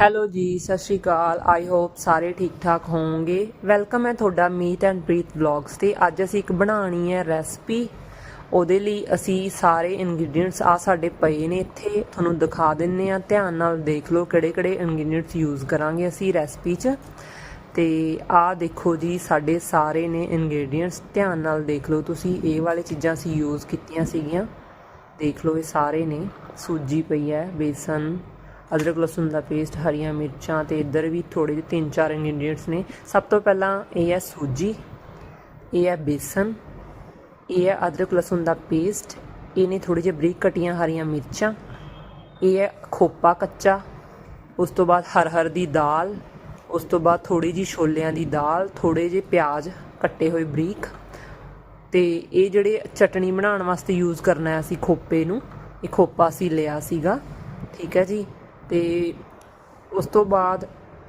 Hello ਜੀ, ਸਤਿ ਸ਼੍ਰੀ ਅਕਾਲ। I hope ਸਾਰੇ ਠੀਕ ਠਾਕ ਹੋਵੋਗੇ। ਵੈਲਕਮ ਹੈ ਤੁਹਾਡਾ ਮੀਤ ਐਂਡ ਪ੍ਰੀਤ ਵਲੌਗਸ ਤੇ। ਅੱਜ ਅਸੀਂ ਇੱਕ ਬਣਾਉਣੀ ਹੈ ਰੈਸਪੀ ਉਹਦੇ ਲਈ ਅਸੀਂ ਸਾਰੇ ਇਨਗਰੀਡੀਅੰਟਸ ਆ ਸਾਡੇ ਪਏ ਨੇ ਇੱਥੇ। ਤੁਹਾਨੂੰ ਦਿਖਾ ਦਿੰਨੇ ਆ ਧਿਆਨ ਨਾਲ ਦੇਖ ਲਓ ਕਿਹੜੇ ਕਿਹੜੇ ਇਨਗਰੀਡੀਅੰਟਸ ਯੂਜ਼ ਕਰਾਂਗੇ ਅਸੀਂ ਰੈਸਪੀ 'ਚ। ਤੇ ਆਹ ਦੇਖੋ ਜੀ, ਸਾਡੇ ਸਾਰੇ ਨੇ ਇਨਗਰੀਡੀਅੰਟਸ ਧਿਆਨ ਨਾਲ ਦੇਖ ਲਓ ਤੁਸੀਂ, ਇਹ ਵਾਲੇ ਚੀਜ਼ਾਂ ਅਸੀਂ ਯੂਜ਼ ਕੀਤੀਆਂ ਸੀਗੀਆਂ। ਦੇਖ ਲਓ ਇਹ ਸਾਰੇ ਨੇ। ਸੂਜੀ ਪਈ ਹੈ, ਬੇਸਨ ਅਦਰਕ, ਲਸਣ ਦਾ ਪੇਸਟ ਹਰੀਆਂ ਮਿਰਚਾਂ ਤੇ ਇੱਧਰ ਵੀ ਥੋੜੇ ਜਿਹੇ ਤਿੰਨ ਚਾਰ ਇੰਗਰੀਡੀਅੰਟਸ ਨੇ। ਸਭ ਤੋਂ ਪਹਿਲਾਂ ਇਹ ਹੈ ਸੂਜੀ, ਇਹ ਹੈ ਬੇਸਨ, ਇਹ ਹੈ ਅਦਰਕ, ਲਸਣ ਦਾ ਪੇਸਟ ਇਹਨੇ ਨੇ ਥੋੜੀ ਜਿਹੀ ਬਰੀਕ ਕਟੀਆਂ ਹਰੀਆਂ ਮਿਰਚਾਂ, ਇਹ ਹੈ ਖੋਪਾ ਕੱਚਾ, ਉਸ ਤੋਂ ਬਾਅਦ ਹਰ ਹਰ ਦੀ ਦਾਲ, ਉਸ ਤੋਂ ਬਾਅਦ ਥੋੜੀ ਜੀ ਛੋਲਿਆਂ ਦੀ ਦਾਲ ਥੋੜੇ ਜਿਹੇ ਪਿਆਜ਼ ਕੱਟੇ ਹੋਏ ਬਰੀਕ ਤੇ ਇਹ ਜਿਹੜੇ ਚਟਣੀ ਬਣਾਉਣ ਵਾਸਤੇ ਯੂਜ਼ ਕਰਨਾ ਹੈ ਅਸੀਂ ਖੋਪੇ ਨੂੰ, ਇਹ ਖੋਪਾ ਅਸੀਂ ਲਿਆ ਸੀਗਾ। ਠੀਕ ਹੈ ਜੀ? ਤੇ ਉਸ ਤੋਂ ਬਾਅਦ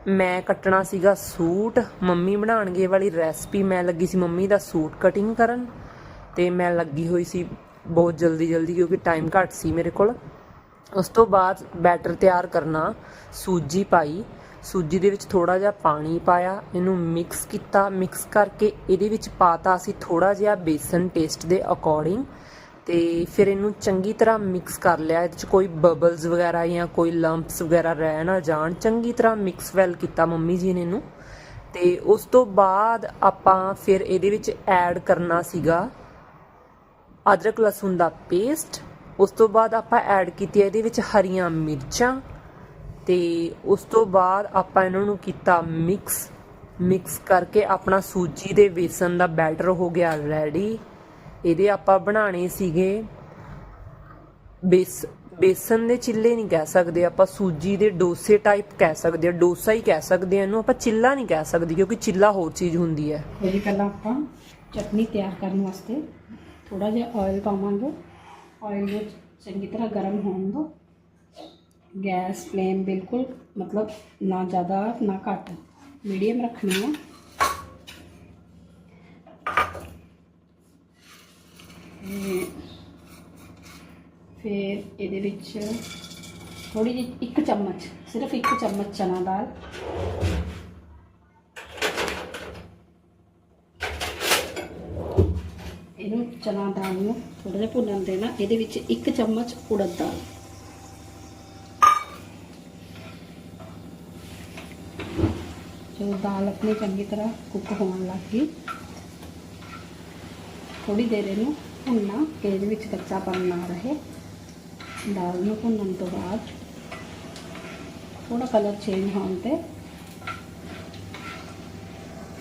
ਮੈਂ ਕੱਟਣਾ ਸੀਗਾ ਸੂਟ। ਮੰਮੀ ਬਣਾਉਣਗੇ ਵਾਲੀ ਰੈਸਪੀ ਮੈਂ ਲੱਗੀ ਸੀ ਮੰਮੀ ਦਾ ਸੂਟ ਕਟਿੰਗ ਕਰਨ ਤੇ ਮੈਂ ਲੱਗੀ ਹੋਈ ਸੀ ਬਹੁਤ ਜਲਦੀ ਜਲਦੀ ਕਿਉਂਕਿ ਟਾਈਮ ਘੱਟ ਸੀ ਮੇਰੇ ਕੋਲ। ਉਸ ਤੋਂ ਬਾਅਦ ਬੈਟਰ ਤਿਆਰ ਕਰਨਾ, ਸੂਜੀ ਪਾਈ। ਸੂਜੀ ਦੇ ਵਿੱਚ ਥੋੜਾ ਜਿਹਾ ਪਾਣੀ ਪਾਇਆ, ਇਹਨੂੰ ਮਿਕਸ ਕੀਤਾ। ਮਿਕਸ ਕਰਕੇ ਇਹਦੇ ਵਿੱਚ ਪਾਤਾ ਅਸੀਂ ਥੋੜਾ ਜਿਹਾ ਬੇਸਨ ਟੇਸਟ ਦੇ ਅਕੋਰਡਿੰਗ ਤੇ ਫਿਰ ਇਹਨੂੰ ਚੰਗੀ ਤਰ੍ਹਾਂ ਮਿਕਸ ਕਰ ਲਿਆ। ਇਹਦੇ ਚ ਕੋਈ ਬਬਲਸ ਵਗੈਰਾ ਜਾਂ ਕੋਈ ਲੰਪਸ ਵਗੈਰਾ ਰਹਿ ਨਾ ਜਾਣ। ਚੰਗੀ ਤਰ੍ਹਾਂ ਮਿਕਸ ਵੈਲ ਕੀਤਾ ਮੰਮੀ ਜੀ ਨੇ ਇਹਨੂੰ। ਤੇ ਉਸ ਤੋਂ ਬਾਅਦ ਆਪਾਂ ਫਿਰ ਇਹਦੇ ਵਿੱਚ ਐਡ ਕਰਨਾ ਸੀਗਾ ਅਦਰਕ, ਲਸਣ ਦਾ ਪੇਸਟ ਉਸ ਤੋਂ ਬਾਅਦ ਆਪਾਂ ਐਡ ਕੀਤੀ ਇਹਦੇ ਵਿੱਚ ਹਰੀਆਂ ਮਿਰਚਾਂ। ਤੇ ਉਸ ਤੋਂ ਬਾਅਦ ਆਪਾਂ ਇਹਨਾਂ ਨੂੰ ਕੀਤਾ ਮਿਕਸ ਮਿਕਸ ਕਰਕੇ ਆਪਣਾ ਸੂਜੀ ਦੇ ਵੇਸਨ ਦਾ ਬੈਟਰ ਹੋ ਗਿਆ ਰੈਡੀ ਇਹਦੇ ਆਪਾਂ ਬਣਾਣੇ ਸੀਗੇ ਬੇਸ, ਬੇਸਨ ਦੇ ਚਿੱਲੇ ਨਹੀਂ ਕਹਿ ਸਕਦੇ, ਆਪਾਂ ਸੂਜੀ ਦੇ ਡੋਸੇ ਟਾਈਪ ਕਹਿ ਸਕਦੇ ਆ, ਡੋਸਾ ਹੀ ਕਹਿ ਸਕਦੇ ਆ, ਇਹਨੂੰ ਆਪਾਂ ਚਿੱਲਾ ਨਹੀਂ ਕਹਿ ਸਕਦੇ ਕਿਉਂਕਿ ਚਿੱਲਾ ਹੋਰ ਚੀਜ਼ ਹੁੰਦੀ ਹੈ। ਇਹਦੀ ਪਹਿਲਾਂ ਆਪਾਂ ਚਟਨੀ ਤਿਆਰ ਕਰਨ ਵਾਸਤੇ ਥੋੜਾ ਜਿਹਾ ਆਇਲ ਪਾਵਾਂਗੇ। ਆਇਲ ਨੂੰ ਚੰਗੀ ਤਰ੍ਹਾਂ ਗਰਮ ਹੋਣ ਦੋ। ਗੈਸ ਫਲੇਮ ਬਿਲਕੁਲ ਮਤਲਬ ਨਾ ਜ਼ਿਆਦਾ, ਨਾ ਘੱਟ। ਮੀਡੀਅਮ ਰੱਖਣੀ ਹੈ ਤੇ ਫਿਰ ਇਹਦੇ ਵਿੱਚ ਥੋੜੀ ਜਿਹੀ ਇੱਕ ਚਮਚ, ਸਿਰਫ ਇੱਕ ਚਮਚ ਚਨਾ ਦਾਲ। ਇਹਨੂੰ ਚਨਾ ਦਾਲ ਨੂੰ ਥੋੜਾ ਜਿਹਾ ਭੁੰਨਣ ਦੇਣਾ। ਇਹਦੇ ਵਿੱਚ ਇੱਕ ਚਮਚ ਉੜਦ ਦਾਲ। ਜਦੋਂ ਦਾਲ ਆਪਣੀ ਚੰਗੀ ਤਰ੍ਹਾਂ ਕੁੱਕ ਹੋਣ ਲੱਗ ਗਈ। ਥੋੜੀ ਦੇਰ ਇਹਨੂੰ ਭੁੰਨਣਾ, ਕਿ ਇਹਦੇ ਵਿੱਚ ਕੱਚਾਪਨ ਨਾ ਰਹੇ। ਦਾਲ ਨੂੰ ਭੁੰਨਣ ਤੋਂ ਬਾਅਦ। ਥੋੜਾ ਕਲਰ ਚੇਂਜ ਹੋਣ ਤੇ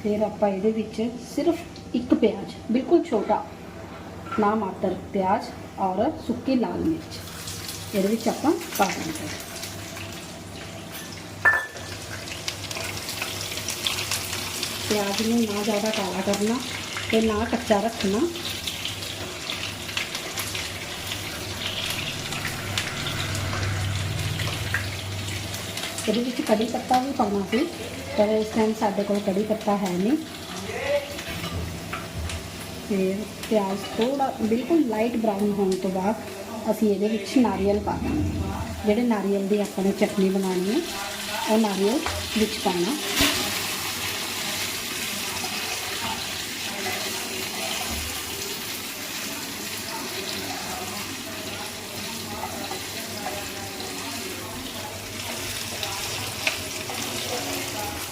ਫਿਰ ਆਪਾਂ ਇਹਦੇ ਵਿੱਚ ਸਿਰਫ ਇੱਕ ਪਿਆਜ਼, ਬਿਲਕੁਲ ਛੋਟਾ, ਨਾ ਮਾਤਰ ਪਿਆਜ਼ ਔਰ ਸੁੱਕੀ ਲਾਲ ਮਿਰਚ, ਇਹਦੇ ਵਿੱਚ ਆਪਾਂ ਪਾ ਦਾਂਗੇ ਪਿਆਜ਼ ਨੂੰ ਨਾ ਜ਼ਿਆਦਾ ਕਾਲਾ ਕਰਨਾ ਤੇ ਨਾ ਕੱਚਾ ਰੱਖਣਾ। ਇਹਦੇ ਵਿੱਚ ਕੜੀ ਪੱਤਾ ਵੀ ਪਾਉਣਾ ਸੀ, ਪਰ ਇਸ ਟਾਈਮ ਸਾਡੇ ਕੋਲ ਕੜੀ ਪੱਤਾ ਹੈ ਨਹੀਂ। ਫਿਰ ਪਿਆਜ਼ ਥੋੜਾ ਬਿਲਕੁਲ ਲਾਈਟ ਬਰਾਊਨ ਹੋਣ ਤੋਂ ਬਾਅਦ ਅਸੀਂ ਇਹਦੇ ਵਿੱਚ ਨਾਰੀਅਲ ਪਾ ਦਾਂਗੇ ਜਿਹੜੇ ਨਾਰੀਅਲ ਦੀ ਆਪਾਂ ਨੇ ਚਟਨੀ ਬਣਾਉਣੀ ਹੈ, ਉਹ ਨਾਰੀਅਲ ਵਿੱਚ ਪਾਉਣਾ।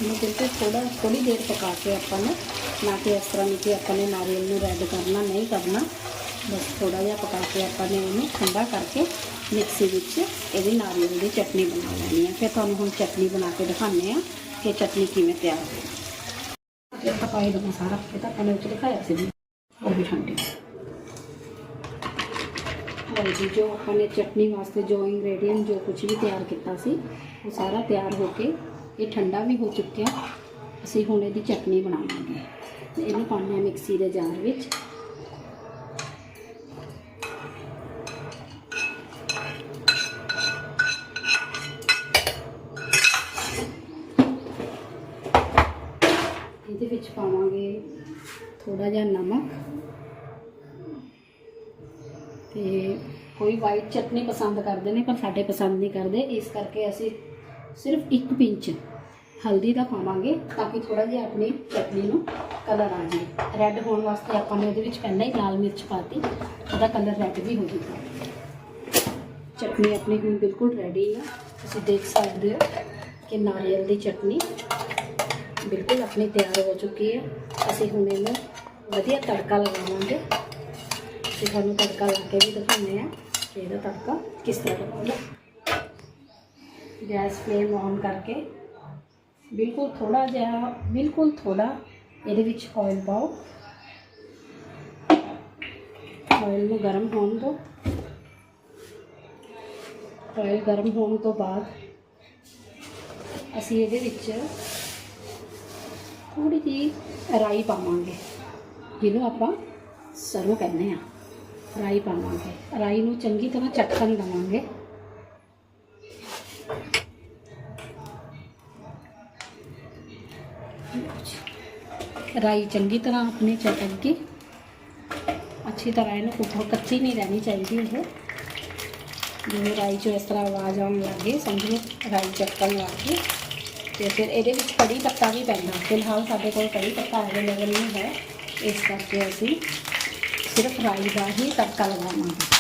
ਇਹਨੂੰ ਬਿਲਕੁਲ ਥੋੜਾ ਥੋੜੀ ਦੇਰ ਪਕਾ ਕੇ ਆਪਾਂ ਨੇ, ਨਾ ਕਿ ਇਸ ਤਰ੍ਹਾਂ ਨਹੀਂ ਕਿ ਆਪਾਂ ਨੇ ਨਾਰੀਅਲ ਨੂੰ ਰੈਡ ਕਰਨਾ, ਨਹੀਂ ਕਰਨਾ। ਬਸ ਥੋੜਾ ਜਿਹਾ ਪਕਾ ਕੇ ਆਪਾਂ ਨੇ ਉਹਨੂੰ ਠੰਡਾ ਕਰਕੇ ਮਿਕਸੀ ਵਿੱਚ ਇਹਦੀ ਨਾਰੀਅਲ ਦੀ ਚਟਨੀ ਬਣਾ ਲੈਣੀ ਹੈ ਫਿਰ ਤੁਹਾਨੂੰ ਹੁਣ ਚਟਨੀ ਬਣਾ ਕੇ ਦਿਖਾਉਂਦੇ ਆ ਕਿ ਚਟਨੀ ਕਿਵੇਂ ਤਿਆਰ ਹੋਈ। ਇਹ ਪਾਈ ਦੇਣਾ ਸਾਰਾ ਇਹ ਤਾਂ ਆਪਾਂ ਨੇ ਉੱਚ ਦਿਖਾਇਆ ਸੀ ਵੀ ਉਹ ਵੀ ਠੰਡੀ। ਲਓ ਜੋ ਆਪਾਂ ਨੇ ਚਟਨੀ ਵਾਸਤੇ ਜੋ ਇੰਗਰੇਡੀਅੰਟ ਜੋ ਕੁਝ ਵੀ ਤਿਆਰ ਕੀਤਾ ਸੀ, ਉਹ ਸਾਰਾ ਤਿਆਰ ਹੋ ਕੇ ਇਹ ਠੰਡਾ ਵੀ ਹੋ ਚੁੱਕਿਆ। ਅਸੀਂ ਹੁਣ ਇਹਦੀ ਚਟਨੀ ਬਣਾਵਾਂਗੇ। ਤੇ ਇਹਨੂੰ ਪਾਉਂਦੇ ਹਾਂ ਮਿਕਸੀ ਦੇ ਜਾਰ ਵਿੱਚ। ਇਹਦੇ ਵਿੱਚ ਪਾਵਾਂਗੇ ਥੋੜਾ ਜਿਹਾ ਨਮਕ। ਤੇ ਕੋਈ ਵਾਈਟ ਚਟਨੀ ਪਸੰਦ ਕਰਦੇ ਨੇ, ਪਰ ਸਾਡੇ ਪਸੰਦ ਨਹੀਂ ਕਰਦੇ। ਇਸ ਕਰਕੇ ਅਸੀਂ ਸਿਰਫ ਇੱਕ ਪਿੰਚ ਹਲਦੀ ਦਾ ਪਾਵਾਂਗੇ ਤਾਂ ਕਿ ਥੋੜਾ ਜਿਹਾ ਆਪਣੀ ਚਟਨੀ ਨੂੰ ਕਲਰ ਆ ਜਾਵੇ ਰੈੱਡ ਹੋਣ ਵਾਸਤੇ ਆਪਾਂ ਨੇ ਉਹਦੇ ਵਿੱਚ ਪਹਿਲਾਂ ਹੀ ਲਾਲ ਮਿਰਚ ਪਾਤੀ ਉਹਦਾ ਕਲਰ ਰੈੱਡ ਵੀ ਹੋ ਜੂਗਾ ਚਟਨੀ ਆਪਣੀ ਹੁਣ ਬਿਲਕੁਲ ਰੈਡੀ ਆ। ਤੁਸੀਂ ਦੇਖ ਸਕਦੇ ਹੋ ਕਿ ਨਾਰੀਅਲ ਦੀ ਚਟਨੀ ਬਿਲਕੁਲ ਆਪਣੀ ਤਿਆਰ ਹੋ ਚੁੱਕੀ ਹੈ ਅਸੀਂ ਹੁਣ ਇਹਨੂੰ ਵਧੀਆ ਤੜਕਾ ਲਗਾਵਾਂਗੇ। ਤੇ ਤੁਹਾਨੂੰ ਤੜਕਾ ਲਾ ਕੇ ਵੀ ਦਿਖਾਉਂਦੇ ਆ ਕਿ ਇਹਦਾ ਤੜਕਾ ਕਿਸ ਤਰ੍ਹਾਂ ਲਗਾਉਣਾ ਗੈਸ ਫਲੇਮ ਔਨ ਕਰਕੇ ਬਿਲਕੁਲ ਥੋੜਾ ਜਿਹਾ, ਬਿਲਕੁਲ ਥੋੜਾ ਇਹਦੇ ਵਿੱਚ ਆਇਲ ਪਾਓ। ਆਇਲ ਨੂੰ ਗਰਮ ਹੋਣ ਦਿਓ ਆਇਲ ਗਰਮ ਹੋਣ ਤੋਂ ਬਾਅਦ ਅਸੀਂ ਇਹਦੇ ਵਿੱਚ ਥੋੜੀ ਜਿਹੀ ਰਾਈ ਪਾਵਾਂਗੇ, ਜਿਹਨੂੰ ਆਪਾਂ ਸਰਵ ਕਹਿੰਦੇ ਆ ਰਾਈ ਪਾਵਾਂਗੇ। ਰਾਈ ਨੂੰ ਚੰਗੀ ਤਰ੍ਹਾਂ ਚਟਕਣ ਦੇਵਾਂਗੇ। ਰਾਈ ਚੰਗੀ ਤਰ੍ਹਾਂ ਆਪਣੀ ਚਟਕ ਗਈ ਅੱਛੀ ਤਰ੍ਹਾਂ ਇਹਨੂੰ ਕੁੱਟੋ ਕੱਚੀ ਨਹੀਂ ਰਹਿਣੀ ਚਾਹੀਦੀ ਇਹ ਜਿਵੇਂ ਰਾਈ 'ਚੋਂ ਇਸ ਤਰ੍ਹਾਂ ਆਵਾਜ਼ ਆਉਣ ਲੱਗੇ ਸਮਝੋ ਰਾਈ ਚਟਕਣ ਲੱਗ ਗਈ ਤੇ ਫਿਰ ਇਹਦੇ ਵਿੱਚ ਕੜੀ ਪੱਤਾ ਵੀ ਪੈਂਦਾ ਫਿਲਹਾਲ ਸਾਡੇ ਕੋਲ ਕੜੀ ਪੱਤਾ ਅਵੇਲੇਬਲ ਨਹੀਂ ਹੈ ਇਸ ਕਰਕੇ ਅਸੀਂ ਸਿਰਫ ਰਾਈ ਦਾ ਹੀ ਤੜਕਾ ਲਗਾਵਾਂਗੇ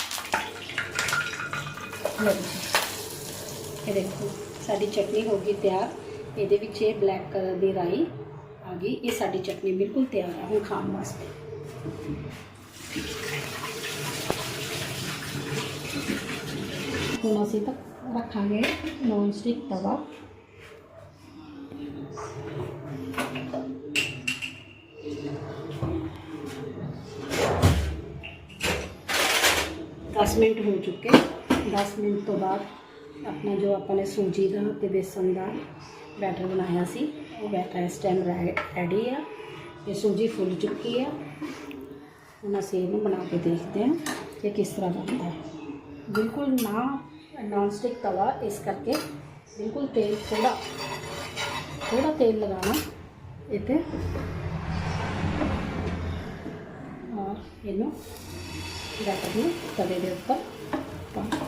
ਲਓ ਜੀ ਇਹ ਦੇਖੋ ਸਾਡੀ ਚਟਨੀ ਹੋ ਗਈ ਤਿਆਰ ਇਹਦੇ ਵਿੱਚ ਇਹ ਬਲੈਕ ਕਲਰ ਦੀ ਰਾਈ ਆ ਗਈ। ਇਹ ਸਾਡੀ ਚਟਨੀ ਬਿਲਕੁਲ ਤਿਆਰ ਹੈ ਹੁਣ ਖਾਣ ਵਾਸਤੇ। ਹੁਣ ਅਸੀਂ ਤਾਂ ਰੱਖਾਂਗੇ ਨੌਨ ਸਟਿਕ ਤਵਾ। ਦਸ ਮਿੰਟ ਹੋ ਚੁੱਕੇ। 10 ਮਿੰਟ ਤੋਂ ਬਾਅਦ ਆਪਣਾ ਜੋ ਆਪਾਂ ਨੇ ਸੂਜੀ ਦਾ ਤੇ ਬੇਸਨ ਦਾ ਬੈਟਰ ਬਣਾਇਆ ਸੀ। ਉਹ ਬੈਟਰ ਇਸ ਟਾਈਮ ਰੈਡੀ ਆ। ਇਹ ਸੂਜੀ ਫੁੱਲ ਚੁੱਕੀ ਆ। ਹੁਣ ਅਸੀਂ ਇਹਨੂੰ ਬਣਾ ਕੇ ਦੇਖਦੇ ਹਾਂ ਕਿ ਕਿਸ ਤਰ੍ਹਾਂ ਬਣਦਾ ਹੈ। ਬਿਲਕੁਲ ਨਾ ਨੌਨ ਸਟਿਕ ਤਵਾ, ਇਸ ਕਰਕੇ ਬਿਲਕੁਲ ਤੇਲ ਥੋੜਾ ਥੋੜਾ ਤੇਲ ਲਗਾਉਣਾ ਇੱਥੇ। ਔਰ ਇਹਨੂੰ ਬੈਟਰ ਨੂੰ ਤਵੇ ਦੇ ਉੱਪਰ ਪਾਉਣਾ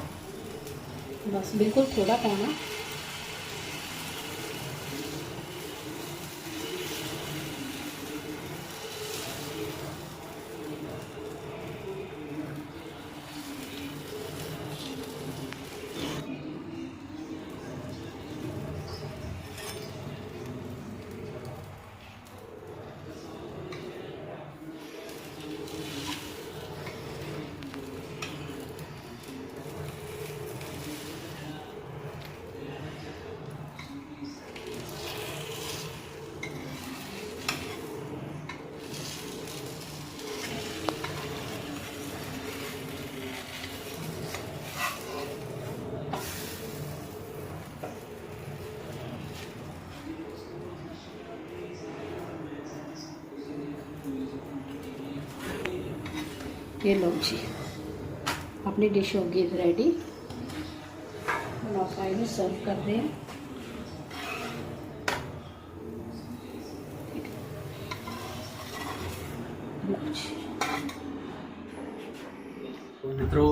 ਬਸ ਬਿਲਕੁਲ ਥੋੜਾ ਪਾਉਣਾ। ਇਹ ਲਓ ਜੀ। ਆਪਣੀ ਡਿਸ਼ ਹੋ ਗਈ ਰੈਡੀ ਹੁਣ ਆਪਾਂ ਇਹਨੂੰ ਸਰਵ ਕਰਦੇ ਹਾਂ। ਲਓ ਜੀ। ਮਿੱਤਰੋ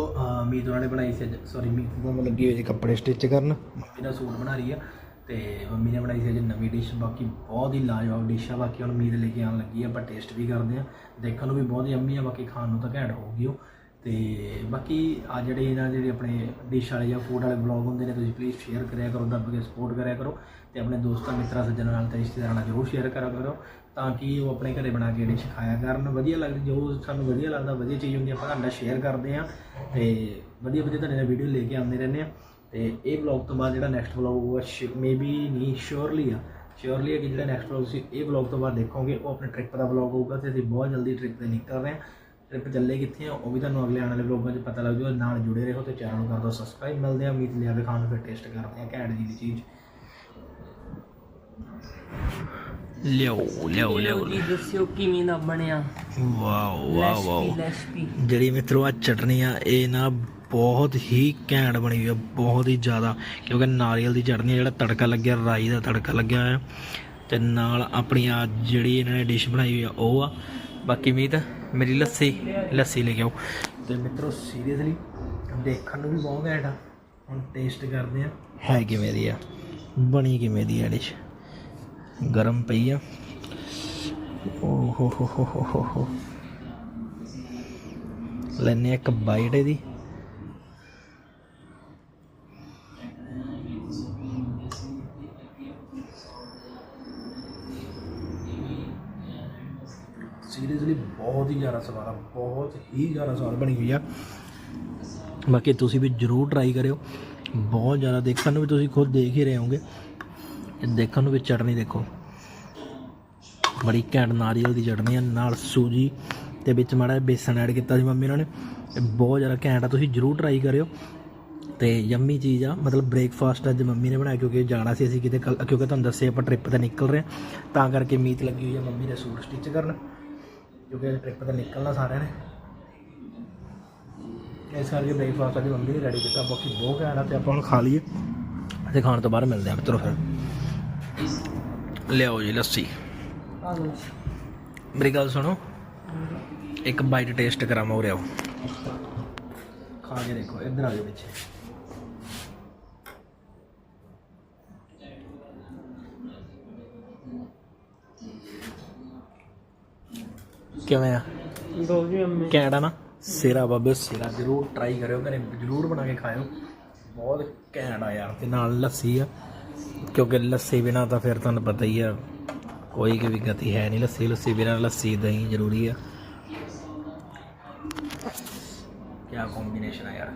ਮੀਤ ਉਹਨਾਂ ਨੇ ਬਣਾਈ ਸੀ ਸੌਰੀ ਮੀਤ। ਨੂੰ ਲੱਗੀ ਹੋਈ ਸੀ ਕੱਪੜੇ ਸਟਿਚ ਕਰਨ। ਮੰਮੀ ਦਾ ਸੂਟ ਬਣਾ ਰਹੀ ਆ। ਤੇ ਮੰਮੀ ਨੇ ਬਣਾਈ ਸੀ ਅੱਜ ਨਵੀਂ ਡਿਸ਼ ਬਾਕੀ ਬਹੁਤ ਹੀ ਲਾਜਵਾਬ ਡਿਸ਼ ਆ ਬਾਕੀ ਹੁਣ ਉਮੀਦ ਲੈ ਕੇ ਆਉਣ ਲੱਗੀ ਆ ਆਪਾਂ ਟੇਸਟ ਵੀ ਕਰਦੇ ਆ ਦੇਖਣ ਨੂੰ ਵੀ ਬਹੁਤ ਹੀ ਯੰਮੀ ਆ ਬਾਕੀ ਖਾਣ ਨੂੰ ਤਾਂ ਘੈਂਟ ਹੋਊਗੀ ਉਹ। ਤੇ ਬਾਕੀ ਆ ਜਿਹੜੇ ਇਹਨਾਂ ਜਿਹੜੇ ਆਪਣੇ ਡਿਸ਼ ਵਾਲੇ ਜਾਂ ਫੂਡ ਵਾਲੇ ਬਲੌਗ ਹੁੰਦੇ ਨੇ ਤੁਸੀਂ ਪਲੀਜ਼ ਸ਼ੇਅਰ ਕਰਿਆ ਕਰੋ ਦੱਬ ਕੇ ਸਪੋਰਟ ਕਰਿਆ ਕਰੋ ਤੇ ਆਪਣੇ ਦੋਸਤਾਂ ਮਿੱਤਰਾਂ ਸੱਜਣਾਂ ਨਾਲ ਤੇ ਰਿਸ਼ਤੇਦਾਰਾਂ ਨਾਲ ਜ਼ਰੂਰ ਸ਼ੇਅਰ ਕਰਿਆ ਕਰੋ ਤਾਂ ਕਿ ਉਹ ਆਪਣੇ ਘਰੇ ਬਣਾ ਕੇ ਡਿਸ਼ ਖਾਇਆ ਕਰਨ। ਵਧੀਆ ਲੱਗਦੀ ਜੋ ਸਾਨੂੰ ਵਧੀਆ ਲੱਗਦਾ ਵਧੀਆ ਚੀਜ਼ ਹੁੰਦੀ ਆ, ਆਪਾਂ ਤੁਹਾਡਾ ਸ਼ੇਅਰ ਕਰਦੇ ਆ ਤੇ ਵਧੀਆ ਵਧੀਆ ਤੁਹਾਡੇ ਨਾਲ ਵੀਡੀਓ ਲੈ ਕੇ ਆਉਂਦੇ ਰਹਿੰਦੇ ਆ। ਤੇ ਇਹ ਵਲੌਗ ਤੋਂ ਬਾਅਦ ਜਿਹੜਾ ਨੈਕਸਟ ਵਲੌਗ ਹੋਊਗਾ ਮੇਬੀ ਨਹੀਂ ਸ਼ੋਰਲੀ ਆ। ਸ਼ੋਰਲੀ ਆ ਕਿ ਜਿਹੜਾ ਨੈਕਸਟ ਵਲੌਗ ਤੁਸੀਂ ਇਹ ਵਲੌਗ ਤੋਂ ਬਾਅਦ ਦੇਖੋਗੇ, ਉਹ ਆਪਣੇ ਟ੍ਰਿਪ ਦਾ ਵਲੌਗ ਹੋਊਗਾ ਤੇ ਅਸੀਂ ਬਹੁਤ ਜਲਦੀ ਟ੍ਰਿਪ ਤੇ ਨਿਕਲ ਰਹੇ ਹਾਂ। ਟ੍ਰਿਪ ਚੱਲੇ ਕਿੱਥੇ ਆ, ਉਹ ਵੀ ਤੁਹਾਨੂੰ ਅਗਲੇ ਆਉਣ ਵਾਲੇ ਵਲੌਗਾਂ 'ਚ ਪਤਾ ਲੱਗ ਜਾਊਗਾ। ਨਾਲ ਜੁੜੇ ਰਹੋ ਤੇ ਚੈਨਲ ਨੂੰ ਕਰ ਦਿਓ ਸਬਸਕ੍ਰਾਈਬ ਮਿਲਦੇ ਆ ਮੀਤ ਲਿਆ ਕੇ ਖਾਣ ਨੂੰ ਫਿਰ ਟੇਸਟ ਕਰਦੇ ਆ ਘੈਂਟ ਜੀ ਦੀ ਚੀਜ਼। ਲਿਓ ਲਿਓ ਲਿਓ ਜੀ ਦੱਸਿਓ ਕਿਵੇਂ ਦਾ ਬਣਿਆ। ਵਾਓ ਰੈਸਪੀ ਰੈਸਪੀ ਜਿਹੜੀ ਮਿੱਤਰੋ ਆ ਚਟਨੀ ਆ ਇਹ ਨਾ ਬਹੁਤ ਹੀ ਘੈਂਟ ਬਣੀ ਹੋਈ ਆ ਬਹੁਤ ਹੀ ਜ਼ਿਆਦਾ। ਕਿਉਂਕਿ ਨਾਰੀਅਲ ਦੀ ਚਟਨੀ ਆ, ਜਿਹੜਾ ਤੜਕਾ ਲੱਗਿਆ ਰਾਈ ਦਾ ਤੜਕਾ ਲੱਗਿਆ ਹੋਇਆ। ਤੇ ਨਾਲ ਆਪਣੀ ਆ ਜਿਹੜੀ ਇਹਨਾਂ ਨੇ ਡਿਸ਼ ਬਣਾਈ ਹੋਈ ਆ ਉਹ ਆ। ਬਾਕੀ ਮੀਤ ਮੇਰੀ ਲੱਸੀ ਲੱਸੀ ਲੈ ਕੇ ਆਓ। ਤੇ ਮਿੱਤਰੋ ਸੀਰੀਅਸਲੀ ਦੇਖਣ ਨੂੰ ਵੀ ਬਹੁਤ ਘੈਂਟ ਆ। ਹੁਣ ਟੇਸਟ ਕਰਦੇ ਆ ਹੈ ਕਿਵੇਂ ਦੀ ਆ ਬਣੀ ਕਿਵੇਂ ਦੀ ਹੈ ਡਿਸ਼ ਗਰਮ ਪਈ ਆ। ਓ ਹੋ ਹੋ ਹੋ ਹੋ ਹੋ ਲੈਨੇ ਇੱਕ ਬਾਈਟ ਇਹਦੀ ਸੀਰੀਅਸਲੀ ਬਹੁਤ ਹੀ ਜ਼ਿਆਦਾ ਸਵਾਦ ਆ, ਬਹੁਤ ਹੀ ਜ਼ਿਆਦਾ ਸਵਾਦ ਬਣੀ ਹੋਈ ਆ। ਬਾਕੀ ਤੁਸੀਂ ਵੀ ਜਰੂਰ ਟਰਾਈ ਕਰਿਓ। ਬਹੁਤ ਜ਼ਿਆਦਾ ਦੇਖਣ ਨੂੰ ਵੀ ਤੁਸੀਂ ਖੁਦ ਦੇਖ ਹੀ ਰਹੇ ਹੋਗੇ ਇਹ ਦੇਖਣ ਨੂੰ ਵੀ ਚਟਨੀ ਦੇਖੋ। ਬੜੀ ਘੈਂਟ ਨਾਰੀਅਲ ਦੀ ਚਟਨੀ ਆ, ਨਾਲ ਸੂਜੀ ਤੇ ਵਿੱਚ ਮਾੜਾ ਬੇਸਣ ਐਡ ਕੀਤਾ ਸੀ ਮੰਮੀ ਉਹਨਾਂ ਨੇ। ਇਹ ਬਹੁਤ ਜ਼ਿਆਦਾ ਘੈਂਟ ਆ, ਤੁਸੀਂ ਜਰੂਰ ਟਰਾਈ ਕਰਿਓ। ਤੇ ਯੰਮੀ ਚੀਜ਼ ਆ, ਮਤਲਬ ਬ੍ਰੇਕਫਾਸਟ ਅੱਜ ਮੰਮੀ ਨੇ ਬਣਾਇਆ ਕਿਉਂਕਿ ਜਾਣਾ ਸੀ ਅਸੀਂ ਕਿਤੇ ਕੱਲ੍ਹ- ਕਿਉਂਕਿ ਤੁਹਾਨੂੰ ਦੱਸਿਆ ਆਪਾਂ ਟ੍ਰਿਪ ਤੇ ਨਿਕਲ ਰਹੇ ਹਾਂ। ਤਾਂ ਕਰਕੇ ਮੀਤ ਲੱਗੀ ਹੋਈ ਆ ਮੰਮੀ ਨੇ ਸੂਟ ਸਟਿਚ ਕਰਨ। ਕਿਉਂਕਿ ਟ੍ਰਿਪ ਤੇ ਨਿਕਲਣਾ ਸਾਰਿਆਂ ਨੇ। ਇਸ ਕਰਕੇ ਬ੍ਰੇਕਫਾਸਟ ਅੱਜ ਮੰਮੀ ਨੇ ਰੈਡੀ ਕੀਤਾ। ਬਾਕੀ ਬਹੁਤ ਘੈਂਟ ਆ ਤੇ ਆਪਾਂ ਹੁਣ ਖਾ ਲਈਏ। ਤੇ ਖਾਣ ਤੋਂ ਬਾਅਦ ਮਿਲਦੇ ਆ ਮਿੱਤਰੋ ਫਿਰ। ਲਿਆਓ ਜੀ ਲੱਸੀ। ਮੇਰੀ ਗੱਲ ਸੁਣੋ। ਇੱਕ ਬਾਈਟ ਟੇਸਟ ਕਰਾਵਾਂ ਉਰੇ ਆਓ। ਖਾ ਕੇ ਦੇਖੋ ਇੱਧਰ ਆ ਜਾਓ ਪਿੱਛੇ। ਕਿਵੇਂ ਆ? ਦੋ ਜੀ ਅੰਮੇ। ਘੈਂਟ ਆ ਨਾ? ਸਿਰਾ ਬਾਬੇ ਸਿਰਾ ਜ਼ਰੂਰ ਟਰਾਈ ਕਰਿਓ ਘਰੇ ਜ਼ਰੂਰ ਬਣਾ ਕੇ ਖਾਇਓ। ਬਹੁਤ ਘੈਂਟ ਆ ਯਾਰ ਤੇ ਨਾਲ ਲੱਸੀ ਆ। ਕਿਉਂਕਿ ਲੱਸੀ ਬਿਨਾ ਤਾਂ ਫਿਰ ਤੁਹਾਨੂੰ ਪਤਾ ਹੀ ਆ, ਕੋਈ ਵੀ ਗਤੀ ਹੈ ਨਹੀਂ। ਲੱਸੀ ਲੱਸੀ ਬਿਨਾ ਲੱਸੀ ਦਹੀਂ ਜ਼ਰੂਰੀ ਆ। ਕੀ ਕੰਬੀਨੇਸ਼ਨ ਆ ਯਾਰ।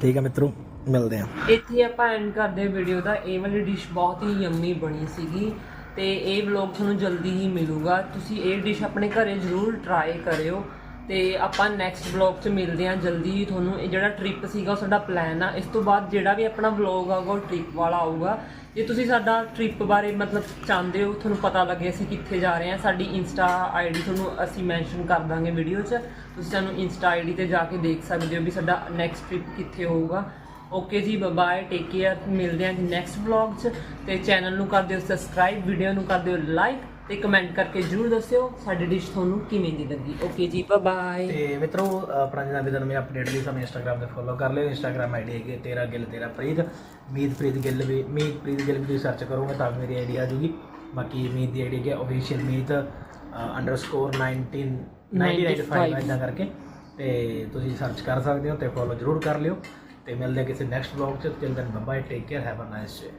ਠੀਕ ਆ ਮਿੱਤਰੋ, ਮਿਲਦੇ ਆ। ਇੱਥੇ ਆਪਾਂ ਐਂਡ ਕਰਦੇ ਵੀਡੀਓ ਦਾ। ਇਹ ਵਾਲੀ ਡਿਸ਼ ਬਹੁਤ ਹੀ ਯੰਮੀ ਬਣੀ ਸੀਗੀ ਤੇ ਇਹ ਵਲੌਗ ਤੁਹਾਨੂੰ ਜਲਦੀ ਹੀ ਮਿਲੂਗਾ। ਤੁਸੀਂ ਇਹ ਡਿਸ਼ ਆਪਣੇ ਘਰੇ ਜ਼ਰੂਰ ਟਰਾਈ ਕਰਿਓ। ਤੇ ਆਪਾਂ ਨੈਕਸਟ ਵਲੌਗ 'ਚ ਮਿਲਦੇ ਹਾਂ ਜਲਦੀ ਤੁਹਾਨੂੰ। ਇਹ ਜਿਹੜਾ ਟ੍ਰਿਪ ਸੀਗਾ, ਉਹ ਸਾਡਾ ਪਲਾਨ ਆ। ਇਸ ਤੋਂ ਬਾਅਦ ਜਿਹੜਾ ਵੀ ਆਪਣਾ ਵਲੌਗ ਆਊਗਾ, ਉਹ ਟ੍ਰਿਪ ਵਾਲਾ ਆਊਗਾ। ਜੇ ਤੁਸੀਂ ਸਾਡਾ ਟ੍ਰਿਪ ਬਾਰੇ ਮਤਲਬ ਚਾਹੁੰਦੇ ਹੋ, ਤੁਹਾਨੂੰ ਪਤਾ ਲੱਗੇ ਅਸੀਂ ਕਿੱਥੇ ਜਾ ਰਹੇ ਹਾਂ। ਸਾਡੀ ਇੰਸਟਾ ਆਈਡੀ ਤੁਹਾਨੂੰ ਅਸੀਂ ਮੈਂਸ਼ਨ ਕਰ ਦਾਂਗੇ ਵੀਡੀਓ 'ਚ। ਤੁਸੀਂ ਸਾਨੂੰ ਇੰਸਟਾ ਆਈਡੀ ਤੇ ਜਾ ਕੇ ਦੇਖ ਸਕਦੇ ਹੋ ਵੀ ਸਾਡਾ ਨੈਕਸਟ ਟ੍ਰਿਪ ਕਿੱਥੇ ਹੋਊਗਾ। ਓਕੇ ਜੀ ਬਾਏ ਟੇਕ ਕੇਅਰ ਮਿਲਦੇ ਹਾਂ ਨੈਕਸਟ ਵਲੌਗ 'ਚ। ਤੇ ਚੈਨਲ ਨੂੰ ਕਰ ਦਿਓ ਸਬਸਕ੍ਰਾਈਬ ਵੀਡੀਓ ਨੂੰ ਕਰ ਦਿਓ ਲਾਈਕ ਤੇ ਕਮੈਂਟ ਕਰਕੇ ਜਰੂਰ ਦੱਸਿਓ ਸਾਡੀ ਡਿਸ਼ ਤੁਹਾਨੂੰ ਕਿਵੇਂ ਦੀ ਲੱਗੀ। ਓਕੇ ਜੀ ਬਾਏ ਤੇ ਮਿੱਤਰੋ ਆਪਣਾ ਜਿਹੜਾ ਵੀ ਤੁਹਾਨੂੰ ਅਪਡੇਟ ਲਈ ਸਾਨੂੰ ਇੰਸਟਾਗ੍ਰam ਤੇ ਫੋਲੋ ਕਰ ਲਿਓ। ਇੰਸਟਾਗ੍ਰam ਆਈਡੀ ਹੈਗੀ ਹੈ ਤੇਰਾ ਗਿੱਲ ਤੇਰਾ ਪ੍ਰੀਤ। ਮੀਤ ਪ੍ਰੀਤ ਗਿੱਲ ਵੀ ਮੀਤ ਪ੍ਰੀਤ ਗਿੱਲ ਵੀ ਤੁਸੀਂ ਸਰਚ ਕਰੋਗੇ ਤਾਂ ਮੇਰੀ ਆਈਡੀ ਆ ਜੂਗੀ। ਬਾਕੀ ਮੀਤ ਦੀ ਆਈਡੀ ਹੈ ਅਫੀਸ਼ੀਅਲ ਮੀਤ ਅੰਡਰਸਕੋਰ 19 1995 ਇਦਾਂ ਕਰਕੇ। ਤੇ ਤੁਸੀਂ ਸਰਚ ਕਰ ਸਕਦੇ ਹੋ ਤੇ ਫੋਲੋ ਜਰੂਰ ਕਰ ਲਿਓ। ਤੇ ਮਿਲਦੇ ਕਿਸੇ ਨੈਕਸਟ ਵਲੌਗ ਚ। Till then bye take care have a nice day